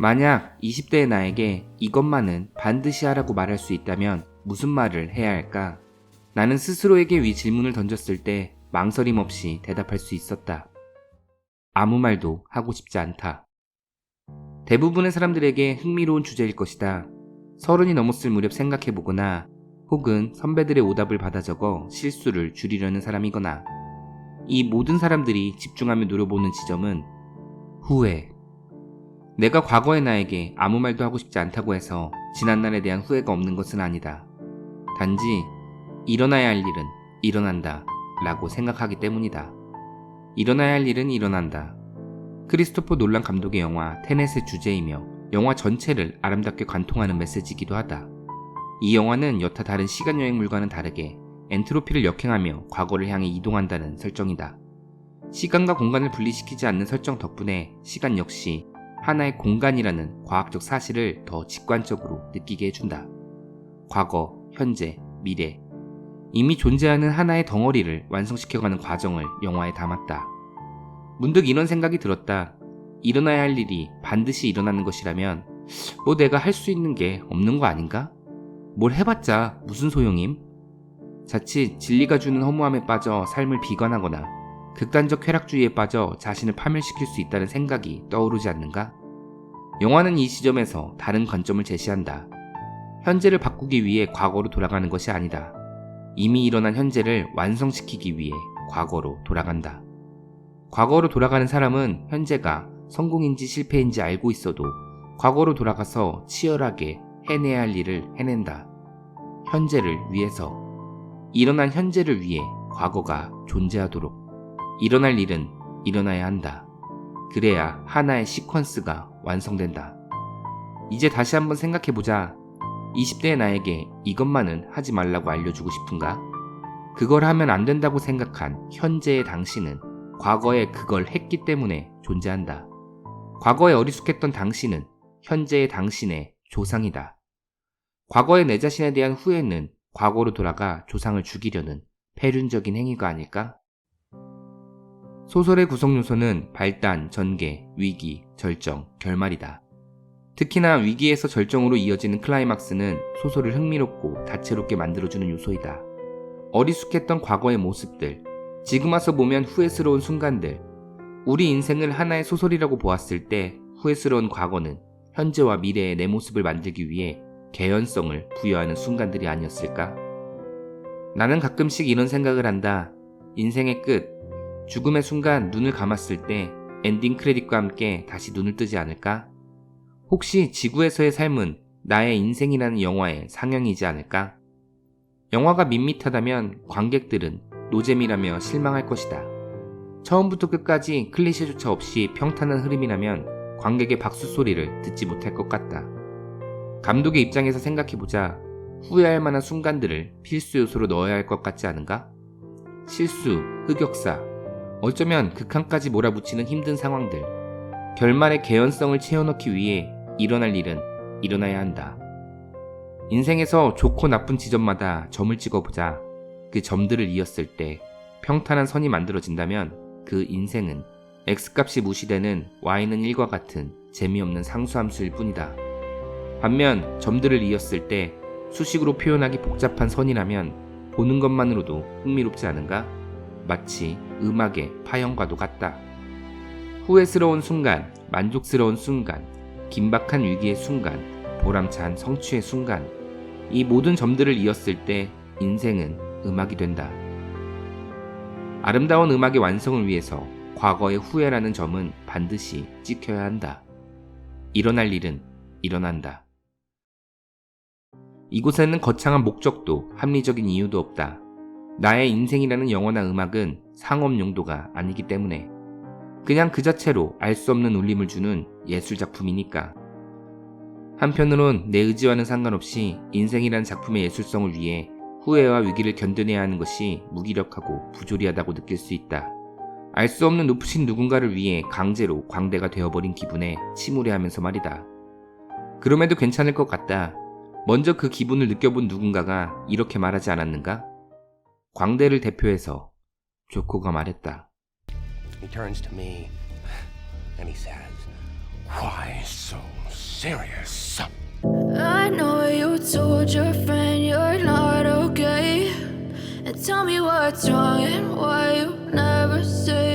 만약 20대의 나에게 이것만은 반드시 하라고 말할 수 있다면 무슨 말을 해야 할까? 나는 스스로에게 위 질문을 던졌을 때 망설임 없이 대답할 수 있었다. 아무 말도 하고 싶지 않다. 대부분의 사람들에게 흥미로운 주제일 것이다. 서른이 넘었을 무렵 생각해보거나 혹은 선배들의 오답을 받아 적어 실수를 줄이려는 사람이거나 이 모든 사람들이 집중하며 노려보는 지점은 후회. 내가 과거의 나에게 아무 말도 하고 싶지 않다고 해서 지난날에 대한 후회가 없는 것은 아니다. 단지 일어나야 할 일은 일어난다 라고 생각하기 때문이다. 일어나야 할 일은 일어난다. 크리스토퍼 놀란 감독의 영화 테넷의 주제이며 영화 전체를 아름답게 관통하는 메시지이기도 하다. 이 영화는 여타 다른 시간여행물과는 다르게 엔트로피를 역행하며 과거를 향해 이동한다는 설정이다. 시간과 공간을 분리시키지 않는 설정 덕분에 시간 역시 하나의 공간이라는 과학적 사실을 더 직관적으로 느끼게 해준다. 과거, 현재, 미래. 이미 존재하는 하나의 덩어리를 완성시켜가는 과정을 영화에 담았다. 문득 이런 생각이 들었다. 일어나야 할 일이 반드시 일어나는 것이라면 뭐 내가 할 수 있는 게 없는 거 아닌가? 뭘 해봤자 무슨 소용임? 자칫 진리가 주는 허무함에 빠져 삶을 비관하거나 극단적 쾌락주의에 빠져 자신을 파멸시킬 수 있다는 생각이 떠오르지 않는가? 영화는 이 지점에서 다른 관점을 제시한다. 현재를 바꾸기 위해 과거로 돌아가는 것이 아니다. 이미 일어난 현재를 완성시키기 위해 과거로 돌아간다. 과거로 돌아가는 사람은 현재가 성공인지 실패인지 알고 있어도 과거로 돌아가서 치열하게 해내야 할 일을 해낸다. 현재를 위해서. 일어난 현재를 위해 과거가 존재하도록. 일어날 일은 일어나야 한다. 그래야 하나의 시퀀스가 완성된다. 이제 다시 한번 생각해보자. 20대의 나에게 이것만은 하지 말라고 알려주고 싶은가? 그걸 하면 안 된다고 생각한 현재의 당신은 과거에 그걸 했기 때문에 존재한다. 과거에 어리숙했던 당신은 현재의 당신의 조상이다. 과거의 내 자신에 대한 후회는 과거로 돌아가 조상을 죽이려는 폐륜적인 행위가 아닐까? 소설의 구성 요소는 발단, 전개, 위기, 절정, 결말이다. 특히나 위기에서 절정으로 이어지는 클라이막스는 소설을 흥미롭고 다채롭게 만들어주는 요소이다. 어리숙했던 과거의 모습들, 지금 와서 보면 후회스러운 순간들, 우리 인생을 하나의 소설이라고 보았을 때 후회스러운 과거는 현재와 미래의 내 모습을 만들기 위해 개연성을 부여하는 순간들이 아니었을까? 나는 가끔씩 이런 생각을 한다. 인생의 끝, 죽음의 순간 눈을 감았을 때 엔딩 크레딧과 함께 다시 눈을 뜨지 않을까? 혹시 지구에서의 삶은 나의 인생이라는 영화의 상영이지 않을까? 영화가 밋밋하다면 관객들은 노잼이라며 실망할 것이다. 처음부터 끝까지 클리셰조차 없이 평탄한 흐름이라면 관객의 박수 소리를 듣지 못할 것 같다. 감독의 입장에서 생각해보자 후회할 만한 순간들을 필수 요소로 넣어야 할 것 같지 않은가? 실수, 흑역사, 어쩌면 극한까지 몰아붙이는 힘든 상황들, 결말의 개연성을 채워넣기 위해 일어날 일은 일어나야 한다. 인생에서 좋고 나쁜 지점마다 점을 찍어보자 그 점들을 이었을 때 평탄한 선이 만들어진다면 그 인생은 x값이 무시되는 y는 1과 같은 재미없는 상수함수일 뿐이다. 반면 점들을 이었을 때 수식으로 표현하기 복잡한 선이라면 보는 것만으로도 흥미롭지 않은가? 마치 음악의 파형과도 같다. 후회스러운 순간, 만족스러운 순간, 긴박한 위기의 순간, 보람찬 성취의 순간, 이 모든 점들을 이었을 때 인생은 음악이 된다. 아름다운 음악의 완성을 위해서 과거의 후회라는 점은 반드시 찍혀야 한다. 일어날 일은 일어난다. 이곳에는 거창한 목적도 합리적인 이유도 없다. 나의 인생이라는 영원한 음악은 상업 용도가 아니기 때문에 그냥 그 자체로 알 수 없는 울림을 주는 예술 작품이니까. 한편으론 내 의지와는 상관없이 인생이라는 작품의 예술성을 위해 후회와 위기를 견뎌내야 하는 것이 무기력하고 부조리하다고 느낄 수 있다. 알 수 없는 높으신 누군가를 위해 강제로 광대가 되어버린 기분에 침울해하면서 말이다. 그럼에도 괜찮을 것 같다. 먼저 그 기분을 느껴본 누군가가 이렇게 말하지 않았는가? 광대를 대표해서 조코가 말했다. He turns to me and he says, "Why so serious?" I know you told your friend you're not okay. And tell me what's wrong and why you never say